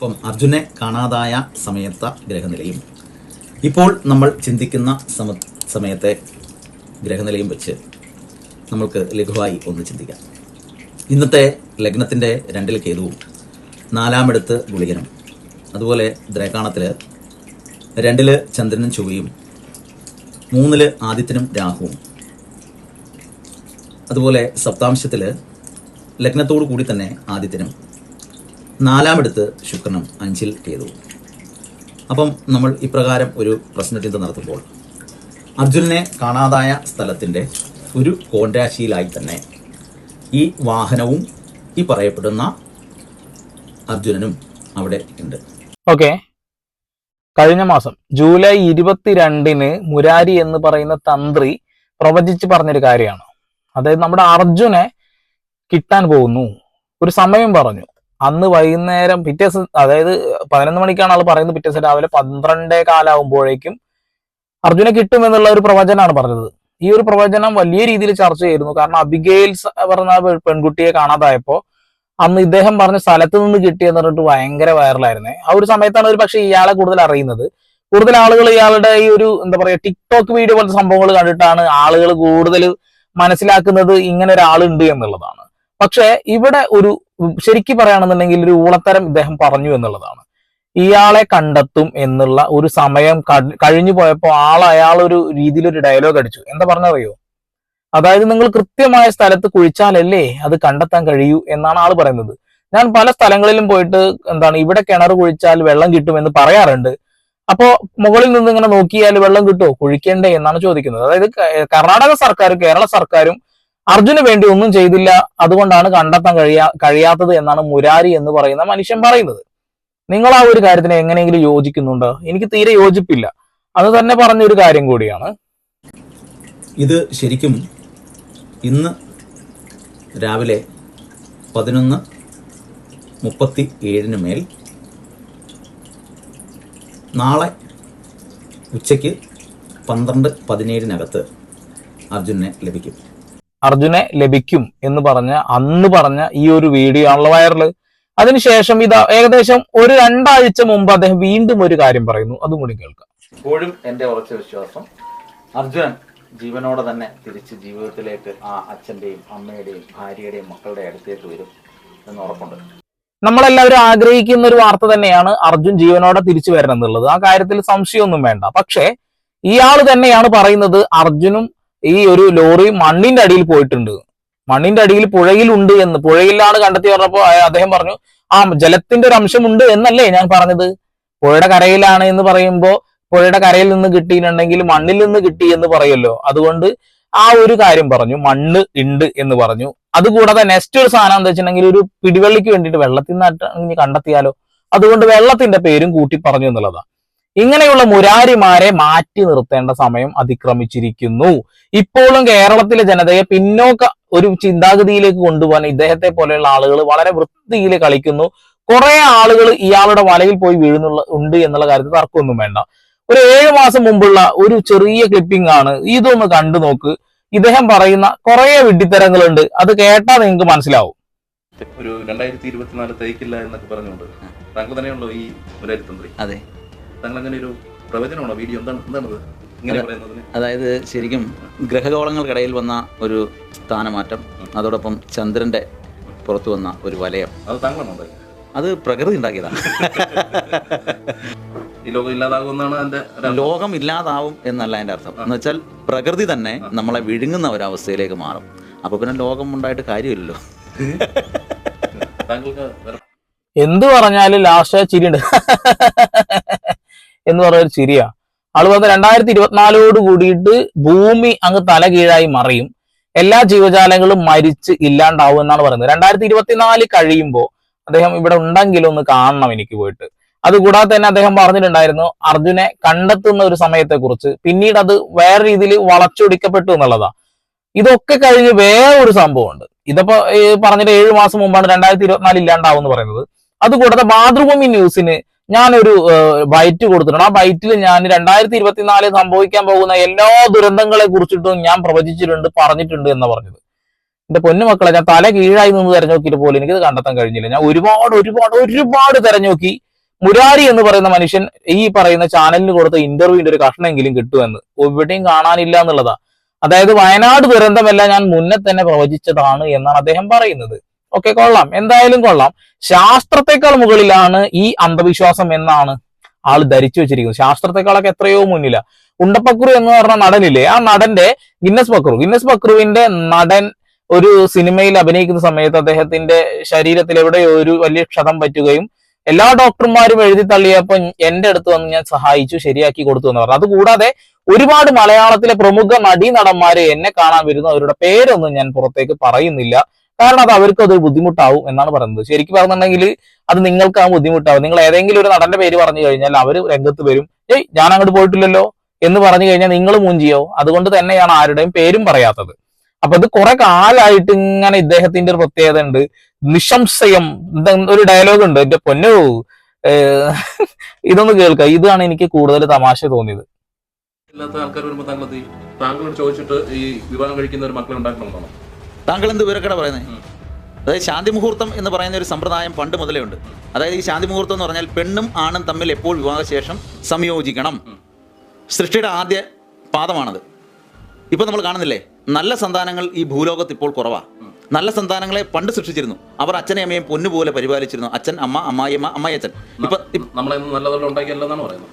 അപ്പം അർജുനെ കാണാതായ സമയത്ത ഗ്രഹനിലയും. ഇപ്പോൾ നമ്മൾ ചിന്തിക്കുന്ന സമ സമയത്തെ ഗ്രഹനിലയും വെച്ച് നമ്മൾക്ക് ലഘുവായി ഒന്ന് ചിന്തിക്കാം. ഇന്നത്തെ ലഗ്നത്തിന്റെ രണ്ടിൽ കേതുവും നാലാമെടുത്ത് ഗുളികനും. അതുപോലെ ദ്രേക്കാണത്തിൽ രണ്ടിൽ ചന്ദ്രനും ചൊവ്വയും മൂന്നിൽ ആദിത്യനും രാഹുവും. അതുപോലെ സപ്താംശത്തിൽ ലഗ്നത്തോടു കൂടി തന്നെ ആദിത്യനും. നാലാമെടുത്ത് ശുക്രനും അഞ്ചിൽ കേതു. അപ്പം നമ്മൾ ഇപ്രകാരം ഒരു പ്രശ്നചിന്ത നടത്തുമ്പോൾ അർജുനനെ കാണാതായ സ്ഥലത്തിന്റെ ഒരു കോൺരാശിയിലായി തന്നെ ഈ വാഹനവും ഈ പറയപ്പെടുന്ന അർജുനനും അവിടെ ഉണ്ട്. ഓക്കെ. കഴിഞ്ഞ മാസം ജൂലൈ ഇരുപത്തിരണ്ടിന് മുരാരി എന്ന് പറയുന്ന തന്ത്രി പ്രവചിച്ച് പറഞ്ഞൊരു കാര്യമാണ്. അതായത് നമ്മുടെ അർജുനെ കിട്ടാൻ പോകുന്നു. ഒരു സമയം പറഞ്ഞു. അന്ന് വൈകുന്നേരം പിറ്റേ ദിവസം അതായത് പതിനൊന്ന് മണിക്കാണ് ആൾ പറയുന്നത് പിറ്റേ ദിവസം രാവിലെ പന്ത്രണ്ടേ കാലാവുമ്പോഴേക്കും അർജുനെ കിട്ടും എന്നുള്ള ഒരു പ്രവചനമാണ് പറഞ്ഞത്. ഈ ഒരു പ്രവചനം വലിയ രീതിയിൽ ചർച്ച ചെയ്തിരുന്നു. കാരണം അബിഗെയിൽസ് പറഞ്ഞ പെൺകുട്ടിയെ കാണാതായപ്പോ അന്ന് ഇദ്ദേഹം പറഞ്ഞ സ്ഥലത്ത് നിന്ന് കിട്ടിയെന്ന് പറഞ്ഞിട്ട് ഭയങ്കര വൈറലായിരുന്നേ. ആ ഒരു സമയത്താണ് ഒരു പക്ഷേ ഇയാളെ കൂടുതൽ അറിയുന്നത്. കൂടുതൽ ആളുകൾ ഇയാളുടെ ഈ ഒരു എന്താ പറയാ ടിക്ടോക്ക് വീഡിയോ പോലത്തെ സംഭവങ്ങൾ കണ്ടിട്ടാണ് ആളുകൾ കൂടുതൽ മനസ്സിലാക്കുന്നത് ഇങ്ങനെ ഒരാളുണ്ട് എന്നുള്ളതാണ്. പക്ഷേ ഇവിടെ ഒരു ശരിക്കും പറയുകയാണെന്നുണ്ടെങ്കിൽ ഒരു ഊളത്തരം ഇദ്ദേഹം പറഞ്ഞു എന്നുള്ളതാണ്. ഇയാളെ കണ്ടെത്തും എന്നുള്ള ഒരു സമയം കഴിഞ്ഞു പോയപ്പോൾ ആൾ അയാൾ ഒരു രീതിയിൽ ഒരു ഡയലോഗ് അടിച്ചു. എന്താ പറഞ്ഞറിയോ? അതായത് നിങ്ങൾ കൃത്യമായ സ്ഥലത്ത് കുഴിച്ചാലല്ലേ അത് കണ്ടെത്താൻ കഴിയൂ എന്നാണ് ആൾ പറയുന്നത്. ഞാൻ പല സ്ഥലങ്ങളിലും പോയിട്ട് എന്താണ് ഇവിടെ കിണർ കുഴിച്ചാൽ വെള്ളം കിട്ടുമെന്ന് പറയാറുണ്ട്. അപ്പോ മുകളിൽ നിന്ന് ഇങ്ങനെ നോക്കിയാൽ വെള്ളം കിട്ടുമോ കുഴിക്കണ്ടേ എന്നാണ് ചോദിക്കുന്നത്. അതായത് കർണാടക സർക്കാരും കേരള സർക്കാരും അർജുന് വേണ്ടി ഒന്നും ചെയ്തില്ല. അതുകൊണ്ടാണ് കണ്ടെത്താൻ കഴിയാ കഴിയാത്തത് എന്നാണ് മുരാരി എന്ന് പറയുന്ന മനുഷ്യൻ പറയുന്നത്. നിങ്ങൾ ആ ഒരു കാര്യത്തിന് എങ്ങനെയെങ്കിലും യോജിക്കുന്നുണ്ടോ? എനിക്ക് തീരെ യോജിപ്പില്ല. അത് തന്നെ പറഞ്ഞൊരു കാര്യം കൂടിയാണ്. ഇത് ശരിക്കും ഇന്ന് രാവിലെ പതിനൊന്ന് മുപ്പത്തി ഏഴിന് മേൽ നാളെ ഉച്ചയ്ക്ക് പന്ത്രണ്ട് പതിനേഴിനകത്ത് അർജുനെ ലഭിക്കും. അർജുനെ ലഭിക്കും എന്ന് പറഞ്ഞ അന്ന് പറഞ്ഞ ഈ ഒരു വീഡിയോ ആണല്ലോ വൈറൽ അതിനുശേഷം ഇതാ ഏകദേശം ഒരു രണ്ടാഴ്ച മുമ്പ് അദ്ദേഹം വീണ്ടും ഒരു കാര്യം പറയുന്നു. അതും കൂടി കേൾക്കാം. ഇപ്പോഴും എന്റെ ഉറച്ച വിശ്വാസം അർജുനൻ ജീവനോടെ തന്നെ തിരിച്ച് ജീവിതത്തിലേക്ക് ആ അച്ഛന്റെയും അമ്മയുടെയും ഭാര്യയുടെയും മക്കളുടെ അടുത്തേക്ക് വരും എന്ന് ഉറപ്പുണ്ട്. നമ്മളെല്ലാവരും ആഗ്രഹിക്കുന്ന ഒരു വാർത്ത തന്നെയാണ് അർജുൻ ജീവനോടെ തിരിച്ചു വരണം എന്നുള്ളത്. ആ കാര്യത്തിൽ സംശയമൊന്നും വേണ്ട. പക്ഷേ ഇയാൾ തന്നെയാണ് പറയുന്നത് അർജുനും ഈ ഒരു ലോറി മണ്ണിന്റെ അടിയിൽ പോയിട്ടുണ്ട്. മണ്ണിന്റെ അടിയിൽ പുഴയിലുണ്ട് എന്ന് പുഴയിലാണ് കണ്ടെത്തി പറഞ്ഞപ്പോ അദ്ദേഹം പറഞ്ഞു ആ ജലത്തിന്റെ ഒരു അംശമുണ്ട് എന്നല്ലേ ഞാൻ പറഞ്ഞത്? പുഴയുടെ കരയിലാണ് എന്ന് പറയുമ്പോൾ പുഴയുടെ കരയിൽ നിന്ന് കിട്ടിയിട്ടുണ്ടെങ്കിൽ മണ്ണിൽ നിന്ന് കിട്ടി എന്ന് പറയുമല്ലോ. അതുകൊണ്ട് ആ ഒരു കാര്യം പറഞ്ഞു മണ്ണ് ഉണ്ട് എന്ന് പറഞ്ഞു. അതുകൂടാതെ നെക്സ്റ്റ് ഒരു സാധനം എന്താ വെച്ചിട്ടുണ്ടെങ്കിൽ ഒരു പിടിവെള്ളിക്ക് വേണ്ടിയിട്ട് വെള്ളത്തിൽ നിന്ന് കണ്ടെത്തിയാലോ? അതുകൊണ്ട് വെള്ളത്തിന്റെ പേരും കൂട്ടി പറഞ്ഞു എന്നുള്ളതാണ് ഇങ്ങനെയുള്ള മുരാരിമാരെ മാറ്റി നിർത്തേണ്ട സമയം അതിക്രമിച്ചിരിക്കുന്നു. ഇപ്പോഴും കേരളത്തിലെ ജനതയെ പിന്നോക്ക ഒരു ചിന്താഗതിയിലേക്ക് കൊണ്ടുപോകാൻ ഇദ്ദേഹത്തെ പോലെയുള്ള ആളുകൾ വളരെ വൃത്തിയിൽ കളിക്കുന്നു. കുറെ ആളുകൾ ഇയാളുടെ വലയിൽ പോയി വീഴുന്നുള്ള ഉണ്ട് എന്നുള്ള കാര്യത്തിൽ തർക്കമൊന്നും വേണ്ട. ഒരു ഏഴു മാസം മുമ്പുള്ള ഒരു ചെറിയ ക്ലിപ്പിംഗ് ആണ്. ഇതൊന്ന് കണ്ടു നോക്ക്. ഇദ്ദേഹം പറയുന്ന കുറെ വിഡ്ഢിത്തരങ്ങളുണ്ട്. അത് കേട്ടാൽ നിങ്ങൾക്ക് മനസ്സിലാവും. ഒരു രണ്ടായിരത്തി ഇരുപത്തിനാല് തേക്കില്ല എന്നൊക്കെ പറഞ്ഞുകൊണ്ട് താങ്കൾ തന്നെയുള്ളൂ ഈ മുരാരിത്തന്ത്രി അതെ. താങ്കൾ അങ്ങനെ ഒരു പ്രവചനമാണോ? വീഡിയോ എന്താണ് എന്താണത്. അതായത് ശരിക്കും ഗ്രഹഗോളങ്ങൾക്കിടയിൽ വന്ന ഒരു സ്ഥാനമാറ്റം അതോടൊപ്പം ചന്ദ്രന്റെ പുറത്തു വന്ന ഒരു വലയം. അത് താങ്കളാണോ അത് പ്രകൃതി ഉണ്ടാക്കിയതാണ് ഈ ലോകം ഇല്ലാതാകുമെന്നാണ് ലോകം ഇല്ലാതാവും എന്നല്ല എന്റെ അർത്ഥം. എന്ന് വെച്ചാൽ പ്രകൃതി തന്നെ നമ്മളെ വിഴുങ്ങുന്ന ഒരവസ്ഥയിലേക്ക് മാറും. അപ്പൊ പിന്നെ ലോകം ഉണ്ടായിട്ട് കാര്യമില്ലല്ലോ. എന്ത് പറഞ്ഞാലും ലാസ്റ്റ് ചിരിയുണ്ട് എന്ന് പറഞ്ഞ ഒരു ചിരിയാ. ആൾ പറഞ്ഞ രണ്ടായിരത്തി ഇരുപത്തിനാലോട് കൂടിയിട്ട് ഭൂമി അങ്ങ് തലകീഴായി മറിയും. എല്ലാ ജീവജാലങ്ങളും മരിച്ച് ഇല്ലാണ്ടാവും എന്നാണ് പറയുന്നത്. രണ്ടായിരത്തി ഇരുപത്തിനാല് കഴിയുമ്പോൾ അദ്ദേഹം ഇവിടെ ഉണ്ടെങ്കിലും ഒന്ന് കാണണം എനിക്ക് പോയിട്ട്. അതുകൂടാതെ തന്നെ അദ്ദേഹം പറഞ്ഞിട്ടുണ്ടായിരുന്നു അർജുനെ കണ്ടെത്തുന്ന ഒരു സമയത്തെ കുറിച്ച് പിന്നീട് അത് വേറെ രീതിയിൽ വളച്ചൊടിക്കപ്പെട്ടു എന്നുള്ളതാ. ഇതൊക്കെ കഴിഞ്ഞ് വേറെ ഒരു സംഭവമുണ്ട്. ഇതിപ്പോ പറഞ്ഞിട്ട് ഏഴു മാസം മുമ്പാണ് രണ്ടായിരത്തി ഇരുപത്തിനാല് ഇല്ലാണ്ടാവും എന്ന് പറയുന്നത്. അതുകൂടാതെ മാതൃഭൂമി ന്യൂസിന് ഞാനൊരു ബൈറ്റ് കൊടുത്തിട്ടുണ്ട്. ആ ബൈറ്റിൽ ഞാൻ രണ്ടായിരത്തി ഇരുപത്തിനാലിൽ സംഭവിക്കാൻ പോകുന്ന എല്ലാ ദുരന്തങ്ങളെ കുറിച്ചിട്ടും ഞാൻ പ്രവചിച്ചിട്ടുണ്ട് പറഞ്ഞിട്ടുണ്ട് എന്ന് പറഞ്ഞത്. എന്റെ പൊന്നുമക്കളെ ഞാൻ തല കീഴായി നിന്ന് തെരഞ്ഞു നോക്കിയിട്ട് പോലും എനിക്കത് കണ്ടെത്താൻ കഴിഞ്ഞില്ല. ഞാൻ ഒരുപാട് ഒരുപാട് ഒരുപാട് തെരഞ്ഞു നോക്കി മുരാരി എന്ന് പറയുന്ന മനുഷ്യൻ ഈ പറയുന്ന ചാനലിന് കൊടുത്ത ഇന്റർവ്യൂവിന്റെ ഒരു കഷ്ണമെങ്കിലും കിട്ടുമെന്ന് എവിടെയും കാണാനില്ല എന്നുള്ളതാ. അതായത് വയനാട് ദുരന്തമല്ല ഞാൻ മുന്നേ തന്നെ പ്രവചിച്ചതാണ് എന്നാണ് അദ്ദേഹം പറയുന്നത്. ഓക്കെ കൊള്ളാം. എന്തായാലും കൊള്ളാം. ശാസ്ത്രത്തെക്കാൾ മുകളിലാണ് ഈ അന്ധവിശ്വാസം എന്നാണ് ആൾ ധരിച്ചു വെച്ചിരിക്കുന്നത്. ശാസ്ത്രത്തെക്കാളൊക്കെ എത്രയോ മുന്നില. ഉണ്ടപ്പക്രു എന്ന് പറഞ്ഞ നടനില്ലേ? ആ നടന്റെ ഗിന്നസ് പക്രു ഗിന്നസ് പക്രുവിന്റെ നടൻ ഒരു സിനിമയിൽ അഭിനയിക്കുന്ന സമയത്ത് അദ്ദേഹത്തിന്റെ ശരീരത്തിൽ എവിടെയോ ഒരു വലിയ ക്ഷതം പറ്റുകയും എല്ലാ ഡോക്ടർമാരും എഴുതി തള്ളിയപ്പോൾ എന്റെ അടുത്ത് വന്ന് ഞാൻ സഹായിച്ചു ശരിയാക്കി കൊടുത്തു എന്ന് പറഞ്ഞു. അതുകൂടാതെ ഒരുപാട് മലയാളത്തിലെ പ്രമുഖ നടീ നടന്മാരെ എന്നെ കാണാൻ വരുന്നു. അവരുടെ പേരൊന്നും ഞാൻ പുറത്തേക്ക് പറയുന്നില്ല. കാരണം അത് അവർക്ക് അത് ബുദ്ധിമുട്ടാവും എന്നാണ് പറയുന്നത്. ശരിക്കും പറഞ്ഞിട്ടുണ്ടെങ്കിൽ അത് നിങ്ങൾക്ക് ആ ബുദ്ധിമുട്ടാവും. നിങ്ങൾ ഏതെങ്കിലും ഒരു നടന്റെ പേര് പറഞ്ഞു കഴിഞ്ഞാൽ അവർ രംഗത്ത് വരും. ഏയ് ഞാൻ അങ്ങോട്ട് പോയിട്ടില്ലല്ലോ എന്ന് പറഞ്ഞു കഴിഞ്ഞാൽ നിങ്ങൾ മൂഞ്ചിയോ? അതുകൊണ്ട് തന്നെയാണ് ആരുടെയും പേരും പറയാത്തത്. അപ്പൊ ഇത് കുറെ കാലമായിട്ട് ഇങ്ങനെ ഇദ്ദേഹത്തിന്റെ ഒരു പ്രത്യേകത ഉണ്ട്. നിശംശയം ഒരു ഡയലോഗ് ഉണ്ട്. എന്റെ പൊന്നു ഇതൊന്ന് കേൾക്കുക ഇതാണ് എനിക്ക് കൂടുതൽ തമാശ തോന്നിയത്. ഇല്ലാത്ത ആൾക്കാർ വരുമ്പോൾ താങ്കൾ താങ്കളോട് ചോദിച്ചിട്ട് ഈ വിവാഹം കഴിക്കുന്ന ഒരു മക്കളെ ഉണ്ടാക്കണമെന്നാണോ? താങ്കൾ എന്ത് വിവരക്കട പറയുന്നത് അതായത് ശാന്തി മുഹൂർത്തം എന്ന് പറയുന്ന ഒരു സമ്പ്രദായം പണ്ട് മുതലേ ഉണ്ട്. അതായത് ഈ ശാന്തി മുഹൂർത്തം എന്ന് പറഞ്ഞാൽ പെണ്ണും ആണും തമ്മിൽ എപ്പോൾ വിവാഹശേഷം സംയോജിക്കണം. സൃഷ്ടിയുടെ ആദ്യ പാദമാണത്. ഇപ്പൊ നമ്മൾ കാണുന്നില്ലേ? നല്ല സന്താനങ്ങൾ ഈ ഭൂലോകത്ത് ഇപ്പോൾ കുറവാ. നല്ല സന്താനങ്ങളെ പണ്ട് സൃഷ്ടിച്ചിരുന്നു. അവർ അച്ഛനെ അമ്മയും പൊന്നുപോലെ പരിപാലിച്ചിരുന്നു. അച്ഛൻ അമ്മ അമ്മായിയമ്മ അമ്മായിയച്ഛൻ. ഇപ്പൊ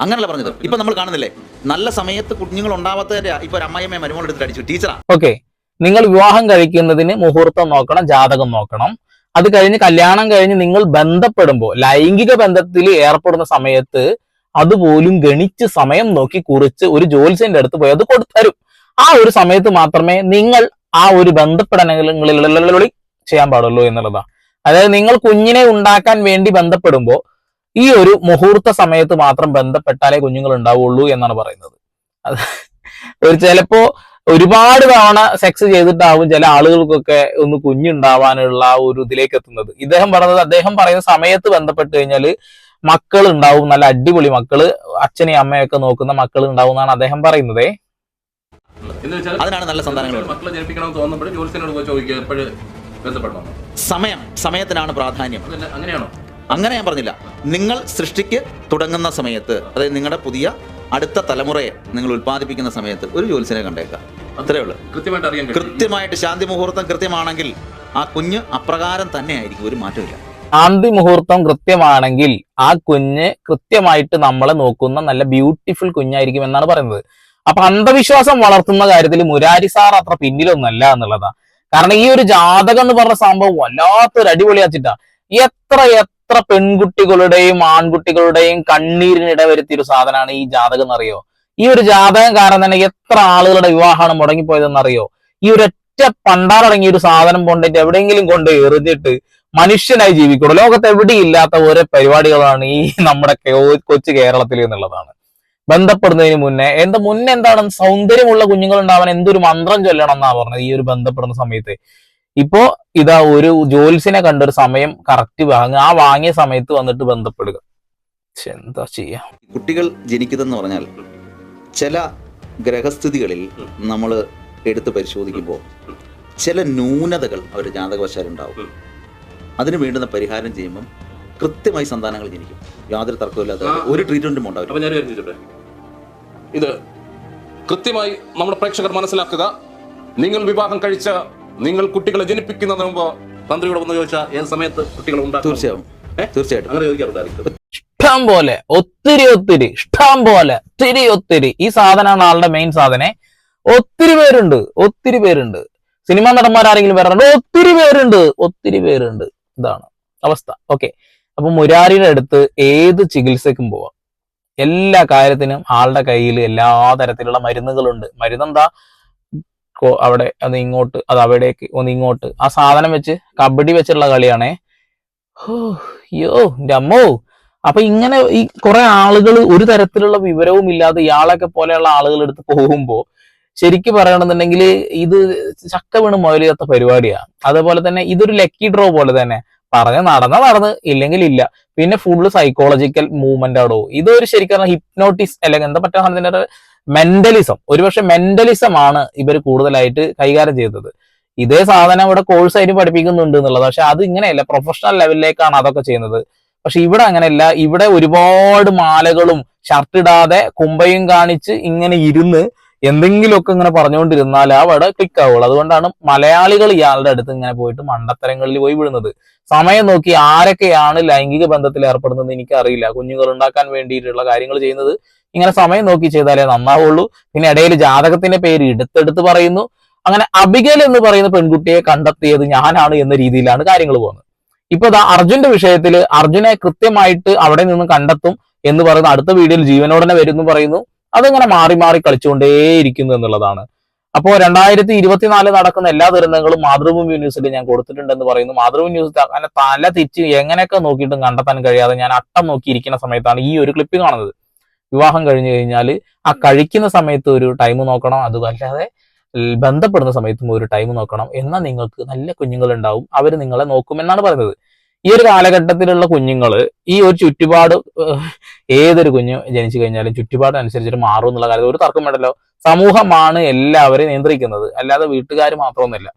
അങ്ങനല്ല പറഞ്ഞത്. ഇപ്പൊ നമ്മൾ കാണുന്നില്ലേ? നല്ല സമയത്ത് കുഞ്ഞുങ്ങൾ ഉണ്ടാവാത്തതിന്റെ ഇപ്പൊ ഒരു അമ്മായിയമ്മയെ മരുമോൾ എടുത്തിട്ട് അടിച്ചു. ടീച്ചറാ. ഓക്കെ. നിങ്ങൾ വിവാഹം കഴിക്കുന്നതിന് മുഹൂർത്തം നോക്കണം ജാതകം നോക്കണം. അത് കഴിഞ്ഞ് കല്യാണം കഴിഞ്ഞ് നിങ്ങൾ ബന്ധപ്പെടുമ്പോൾ ലൈംഗിക ബന്ധത്തിൽ ഏർപ്പെടുന്ന സമയത്ത് അതുപോലും ഗണിച്ച് സമയം നോക്കി കുറിച്ച് ഒരു ജോത്സ്യന്റെ അടുത്ത് പോയി അത് കൊടുത്തരും. ആ ഒരു സമയത്ത് മാത്രമേ നിങ്ങൾ ആ ഒരു ബന്ധപ്പെടങ്ങളിൽ ചെയ്യാൻ പാടുള്ളൂ എന്നുള്ളതാണ്. അതായത് നിങ്ങൾ കുഞ്ഞിനെ ഉണ്ടാക്കാൻ വേണ്ടി ബന്ധപ്പെടുമ്പോൾ ഈ ഒരു മുഹൂർത്ത സമയത്ത് മാത്രം ബന്ധപ്പെട്ടാലേ കുഞ്ഞുങ്ങൾ ഉണ്ടാവുള്ളൂ എന്നാണ് പറയുന്നത്. അത് ഒരു ചിലപ്പോ ഒരുപാട് തവണ സെക്സ് ചെയ്തിട്ടാവും ചില ആളുകൾക്കൊക്കെ ഒന്ന് കുഞ്ഞുണ്ടാവാനുള്ള ആ ഒരു ഇതിലേക്ക് എത്തുന്നത്. ഇദ്ദേഹം പറഞ്ഞത് അദ്ദേഹം പറയുന്ന സമയത്ത് ബന്ധപ്പെട്ട് കഴിഞ്ഞാൽ മക്കൾ ഉണ്ടാവും നല്ല അടിപൊളി മക്കൾ അച്ഛനെയും അമ്മയൊക്കെ നോക്കുന്ന മക്കൾ ഉണ്ടാവും എന്നാണ് അദ്ദേഹം പറയുന്നത്. അതിനാണ് നല്ല സന്താനങ്ങൾ. മക്കളെ ജനിപ്പിക്കണമെന്ന് തോന്നുമ്പോൾ ജോലിസിനോട് പോയി ചോദിക്കുക എപ്പോഴും ബന്ധപ്പെടണം? സമയം സമയത്തിനാണ് പ്രാധാന്യം. അങ്ങനെയാണോ? അങ്ങനെ ഞാൻ പറഞ്ഞില്ല. നിങ്ങൾ സൃഷ്ടിക്ക് തുടങ്ങുന്ന സമയത്ത് അതായത് നിങ്ങളുടെ പുതിയ അടുത്ത തലമുറയെ നിങ്ങൾ ഉൽപ്പാദിപ്പിക്കുന്ന സമയത്ത് ഒരു ജോലിസിനെ കണ്ടേക്കാം. അത്രേ ഉള്ളൂ. കൃത്യമായിട്ട് അറിയാം കൃത്യമായിട്ട് ശാന്തി മുഹൂർത്തം കൃത്യമാണെങ്കിൽ ആ കുഞ്ഞ് അപ്രകാരം തന്നെ ആയിരിക്കും ഒരു മാറ്റമില്ല ശാന്തി മുഹൂർത്തം കൃത്യമാണെങ്കിൽ ആ കുഞ്ഞ് കൃത്യമായിട്ട് നമ്മളെ നോക്കുന്ന നല്ല ബ്യൂട്ടിഫുൾ കുഞ്ഞായിരിക്കും എന്നാണ് പറയുന്നത്. അപ്പൊ അന്ധവിശ്വാസം വളർത്തുന്ന കാര്യത്തിൽ മുരാരി സാർ അത്ര പിന്നിലൊന്നല്ല എന്നുള്ളതാ കാരണം ഈ ഒരു ജാതകം എന്ന് പറഞ്ഞ സംഭവം വല്ലാത്തൊരു അടിപൊളിയാച്ചിട്ടാ. എത്ര എത്ര പെൺകുട്ടികളുടെയും ആൺകുട്ടികളുടെയും കണ്ണീരിനിട വരുത്തിയ ഒരു സാധനമാണ് ഈ ജാതകം എന്നറിയോ? ഈ ഒരു ജാതകം കാരണം തന്നെ എത്ര ആളുകളുടെ വിവാഹമാണ് മുടങ്ങിപ്പോയതെന്നറിയോ? ഈ ഒരു ഒറ്റ പണ്ടാറടങ്ങിയ ഒരു സാധനം കൊണ്ടിട്ട് എവിടെയെങ്കിലും കൊണ്ട് എറിഞ്ഞിട്ട് മനുഷ്യനായി ജീവിക്കുള്ളൂ. ലോകത്ത് എവിടെയില്ലാത്ത ഓരോ പരിപാടികളാണ് ഈ നമ്മുടെ കൊച്ചു കേരളത്തിൽ എന്നുള്ളതാണ്. ബന്ധപ്പെടുന്നതിന് മുന്നേ എന്താ മുന്നേ എന്താണ് സൗന്ദര്യമുള്ള കുഞ്ഞുങ്ങൾ ഉണ്ടാവാൻ എന്തൊരു മന്ത്രം ചൊല്ലണം എന്നാ പറഞ്ഞത് ഈ ഒരു ബന്ധപ്പെടുന്ന സമയത്ത്. ഇപ്പോ ഇതാ ഒരു ജോൽസിനെ കണ്ടൊരു സമയം കറക്റ്റ് വാങ്ങുക ആ വാങ്ങിയ സമയത്ത് വന്നിട്ട് ബന്ധപ്പെടുക. എന്താ ചെയ്യാ? കുട്ടികൾ ജനിക്കുന്നതെന്ന് പറഞ്ഞാൽ ചില ഗ്രഹസ്ഥിതികളിൽ നമ്മൾ എടുത്ത് പരിശോധിക്കുമ്പോൾ ചില ന്യൂനതകൾ അവർ ജാതകവശാലുണ്ടാവും. അതിന് വേണ്ടുന്ന പരിഹാരം ചെയ്യുമ്പം കൃത്യമായി സന്താനങ്ങൾ ജനിക്കും. യാതൊരു തർക്കമില്ലാത്ത ഒരു ട്രീറ്റ്മെന്റും ഉണ്ടാവും ഞാൻ ഇത് കൃത്യമായി നമ്മുടെ പ്രേക്ഷകർ മനസ്സിലാക്കുക. നിങ്ങൾ വിവാഹം കഴിച്ച നിങ്ങൾ കുട്ടികളെ ജനിപ്പിക്കുന്നതിന് മുമ്പ് തന്ത്രിയോട് വന്ന് ചോദിച്ചാൽ ഏത് സമയത്ത് കുട്ടികൾ ഉണ്ടാക്കും? തീർച്ചയായും. തീർച്ചയായിട്ടും. അങ്ങനെ ചോദിക്കാറുണ്ടായിരിക്കും. ഇഷ്ടം പോലെ ഒത്തിരി ഒത്തിരി ഇഷ്ടം പോലെ ഒത്തിരി ഒത്തിരി. ഈ സാധനമാണ് ആളുടെ മെയിൻ സാധനെ. ഒത്തിരി പേരുണ്ട് ഒത്തിരി പേരുണ്ട്. സിനിമാ നടന്മാരാരെങ്കിലും വരാറുണ്ട്? ഒത്തിരി പേരുണ്ട് ഒത്തിരി പേരുണ്ട്. ഇതാണ് അവസ്ഥ. ഓക്കെ. അപ്പൊ മുരാരിയുടെ അടുത്ത് ഏത് ചികിത്സക്കും പോവാം? എല്ലാ കാര്യത്തിനും ആളുടെ കയ്യിൽ എല്ലാ തരത്തിലുള്ള മരുന്നുകളുണ്ട്. മരുന്നെന്താ? അവിടെ അത് ഇങ്ങോട്ട് അത് അവിടേക്ക് ഒന്ന് ഇങ്ങോട്ട്. ആ സാധനം വെച്ച് കബഡി വെച്ചുള്ള കളിയാണേ. യോ എന്റെ അമ്മോ. അപ്പൊ ഇങ്ങനെ ഈ കുറെ ആളുകൾ ഒരു തരത്തിലുള്ള വിവരവും ഇല്ലാതെ ഇയാളൊക്കെ പോലെയുള്ള ആളുകൾ എടുത്ത് പോകുമ്പോ ശരിക്കും പറയണമെന്നുണ്ടെങ്കിൽ ഇത് ചക്ക വീണ് മുതലിയാത്ത പരിപാടിയാണ് അതുപോലെ തന്നെ ഇതൊരു ലക്കി ഡ്രോ പോലെ തന്നെ. പറഞ്ഞ നടന്ന നടന്ന് ഇല്ലെങ്കിൽ ഇല്ല. പിന്നെ ഫുള്ള് സൈക്കോളജിക്കൽ മൂവ്മെന്റ് ആടോ. ഇതൊരു ശരിക്കും ഹിപ്നോട്ടിസ് അല്ലെങ്കിൽ എന്താ പറ്റാ മെന്റലിസം ഒരുപക്ഷെ മെന്റലിസം ആണ് ഇവർ കൂടുതലായിട്ട് കൈകാര്യം ചെയ്തത്. ഇതേ സാധനം ഇവിടെ കോഴ്സ് ആയിട്ട് പഠിപ്പിക്കുന്നുണ്ട് എന്നുള്ളത്. പക്ഷെ അത് ഇങ്ങനെയല്ല. പ്രൊഫഷണൽ ലെവലിലേക്കാണ് അതൊക്കെ ചെയ്യുന്നത്. പക്ഷെ ഇവിടെ അങ്ങനെയല്ല. ഇവിടെ ഒരുപാട് മാലകളും ഷർട്ട് ഇടാതെ കുമ്പയും കാണിച്ച് ഇങ്ങനെ ഇരുന്ന് എന്തെങ്കിലുമൊക്കെ ഇങ്ങനെ പറഞ്ഞുകൊണ്ടിരുന്നാൽ വട ക്ലിക്ക് ആവുള്ളൂ. അതുകൊണ്ടാണ് മലയാളികൾ ഇയാളുടെ അടുത്ത് ഇങ്ങനെ പോയിട്ട് മണ്ടത്തരങ്ങളിൽ പോയി വിടുന്നത്. സമയം നോക്കി ആരൊക്കെയാണ് ലൈംഗിക ബന്ധത്തിൽ ഏർപ്പെടുന്നത് എനിക്കറിയില്ല. കുഞ്ഞുങ്ങൾ ഉണ്ടാക്കാൻ വേണ്ടിയിട്ടുള്ള കാര്യങ്ങൾ ചെയ്യുന്നത് ഇങ്ങനെ സമയം നോക്കി ചെയ്താലേ നന്നാവുള്ളൂ. പിന്നെ ഇടയിൽ ജാതകത്തിന്റെ പേര് എടുത്തെടുത്ത് പറയുന്നു. അങ്ങനെ അബികൽ എന്ന് പറയുന്ന പെൺകുട്ടിയെ കണ്ടെത്തിയത് ഞാനാണ് എന്ന രീതിയിലാണ് കാര്യങ്ങൾ പോകുന്നത്. ഇപ്പൊ ദാ അർജുന്റെ വിഷയത്തിൽ അർജുനെ കൃത്യമായിട്ട് അവിടെ നിന്ന് കണ്ടെത്തും എന്ന് പറയുന്ന അടുത്ത വീഡിയോയിൽ ജീവനോടനെ വരുന്നു പറയുന്നു. അതിങ്ങനെ മാറി മാറി കളിച്ചുകൊണ്ടേയിരിക്കുന്നു എന്നുള്ളതാണ്. അപ്പോൾ രണ്ടായിരത്തി ഇരുപത്തിനാല് നടക്കുന്ന എല്ലാ ദുരന്തങ്ങളും മാതൃഭൂമി ന്യൂസിൽ ഞാൻ കൊടുത്തിട്ടുണ്ടെന്ന് പറയുന്നു. മാതൃഭൂമി ന്യൂസ് അങ്ങനെ തല തിരിച്ച് എങ്ങനെയൊക്കെ നോക്കിയിട്ടും കണ്ടെത്താൻ കഴിയാതെ ഞാൻ അട്ടം നോക്കിയിരിക്കുന്ന സമയത്താണ് ഈ ഒരു ക്ലിപ്പ് കാണുന്നത്. വിവാഹം കഴിഞ്ഞു കഴിഞ്ഞാൽ ആ കഴിക്കുന്ന സമയത്ത് ഒരു ടൈം നോക്കണം അതുമല്ലാതെ ബന്ധപ്പെടുന്ന സമയത്തും ഒരു ടൈം നോക്കണം. എന്നാൽ നിങ്ങൾക്ക് നല്ല കുഞ്ഞുങ്ങൾ ഉണ്ടാവും അവർ നിങ്ങളെ നോക്കുമെന്നാണ് പറയുന്നത്. ഈ ഒരു കാലഘട്ടത്തിലുള്ള കുഞ്ഞുങ്ങൾ ഈ ഒരു ചുറ്റുപാട് ഏതൊരു കുഞ്ഞു ജനിച്ചു കഴിഞ്ഞാലും ചുറ്റുപാടിനനുസരിച്ചിട്ട് മാറും എന്നുള്ള കാര്യം ഒരു തർക്കം വേണ്ടല്ലോ. സമൂഹമാണ് എല്ലാവരെയും നിയന്ത്രിക്കുന്നത്. അല്ലാതെ വീട്ടുകാർ മാത്രമൊന്നുമില്ല.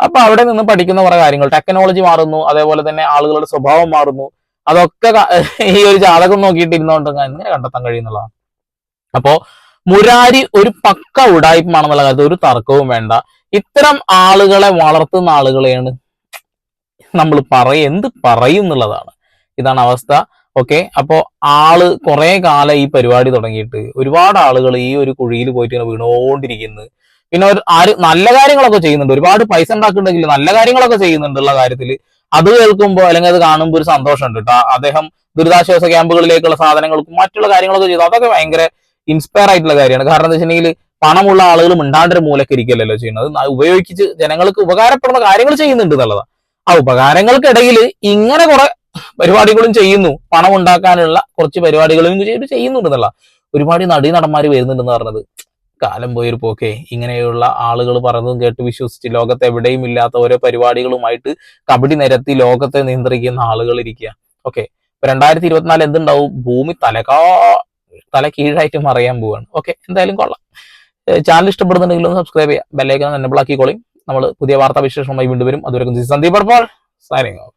അപ്പൊ അവിടെ നിന്ന് പഠിക്കുന്ന കുറെ കാര്യങ്ങൾ. ടെക്നോളജി മാറുന്നു. അതേപോലെ തന്നെ ആളുകളുടെ സ്വഭാവം മാറുന്നു. അതൊക്കെ ഈ ഒരു ജാതകം നോക്കിയിട്ട് ഇരുന്നോണ്ട് എങ്ങനെ കണ്ടെത്താൻ കഴിയുന്നുള്ളതാണ് അപ്പോ മുരാരി ഒരു പക്ക ഉടായ്പാണെന്നുള്ള കാര്യത്തിൽ ഒരു തർക്കവും വേണ്ട. ഇത്തരം ആളുകളെ വളർത്തുന്ന ആളുകളെയാണ് നമ്മൾ പറയും എന്ത് പറയും എന്നുള്ളതാണ് ഇതാണ് അവസ്ഥ. ഓക്കെ? അപ്പോൾ ആൾ കുറെ കാലം ഈ പരിപാടി തുടങ്ങിയിട്ട് ഒരുപാട് ആളുകൾ ഈ ഒരു കുഴിയിൽ പോയിട്ട് ഇങ്ങനെ വീണുകൊണ്ടിരിക്കുന്നു പിന്നെ ഒരു ആര് നല്ല കാര്യങ്ങളൊക്കെ ചെയ്യുന്നുണ്ട്. ഒരുപാട് പൈസ ഉണ്ടാക്കുന്നുണ്ടെങ്കിൽ നല്ല കാര്യങ്ങളൊക്കെ ചെയ്യുന്നുണ്ടുള്ള കാര്യത്തിൽ അത് കേൾക്കുമ്പോൾ അല്ലെങ്കിൽ അത് കാണുമ്പോൾ ഒരു സന്തോഷമുണ്ട് കേട്ടോ. അദ്ദേഹം ദുരിതാശ്വാസ ക്യാമ്പുകളിലേക്കുള്ള സാധനങ്ങൾക്കും മറ്റുള്ള കാര്യങ്ങളൊക്കെ ചെയ്തു. അതൊക്കെ ഭയങ്കര ഇൻസ്പയർ ആയിട്ടുള്ള കാര്യമാണ്. കാരണം എന്താ വെച്ചിട്ടുണ്ടെങ്കിൽ പണമുള്ള ആളുകൾ മിണ്ടാണ്ടൊരു മൂലക്കിരിക്കല്ലോ ചെയ്യുന്നത്. ഉപയോഗിച്ച് ജനങ്ങൾക്ക് ഉപകാരപ്പെടുന്ന കാര്യങ്ങൾ ചെയ്യുന്നുണ്ട് എന്നുള്ളതാണ്. ആ ഉപകാരങ്ങൾക്കിടയിൽ ഇങ്ങനെ കുറെ പരിപാടികളും ചെയ്യുന്നു. പണം ഉണ്ടാക്കാനുള്ള കുറച്ച് പരിപാടികളും ചെയ്ത് ചെയ്യുന്നുണ്ട് ഒരുപാട് നടീ നടന്മാർ വരുന്നുണ്ടെന്ന് പറഞ്ഞത്. കാലം പോയൊരു പോക്കെ. ഇങ്ങനെയുള്ള ആളുകൾ പറഞ്ഞതും കേട്ട് വിശ്വസിച്ച് ലോകത്ത് എവിടെയും ഇല്ലാത്ത ഓരോ പരിപാടികളുമായിട്ട് കബഡി നിരത്തി ലോകത്തെ നിയന്ത്രിക്കുന്ന ആളുകൾ ഇരിക്കുക ഓക്കെ. രണ്ടായിരത്തി ഇരുപത്തിനാല് എന്തുണ്ടാവും? ഭൂമി തലകാ തല കീഴായിട്ട് മറിയാൻ പോവാണ്. ഓക്കെ. എന്തായാലും കൊള്ളാം. ചാനൽ ഇഷ്ടപ്പെടുന്നുണ്ടെങ്കിൽ ഒന്ന് സബ്സ്ക്രൈബ് ചെയ്യാം ബെല്ലൈക്കൺ എന്നെ ആക്കിക്കോളി. നമ്മൾ പുതിയ വാർത്താ വിശേഷമായി വീണ്ടും വരും. അതുവരെ സന്ദീപ് സൈനിങ് ഓഫ്